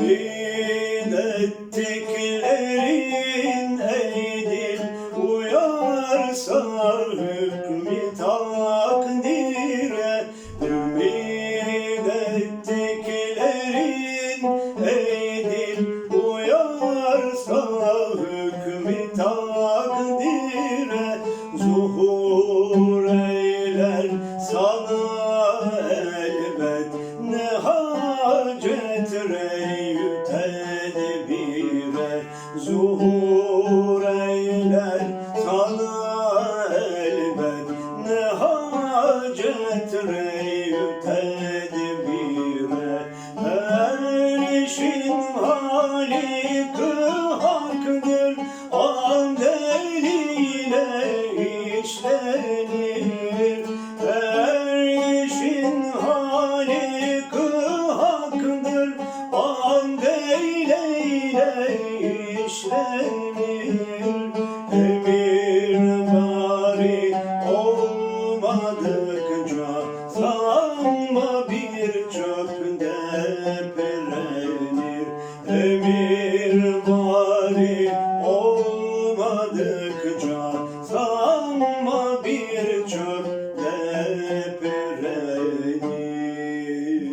Ümit ettiklerin Uyarsa hükmü takdire. Ümit ettiklerin Uyarsa hükmü tedbire Zuhur eyler sana elbet. Ne hacet tedbire Her işin halikı haktır işlenir Emir bari olmadıkça Sanma bir çöpte perenir Emir bari olmadıkça Sanma bir çöp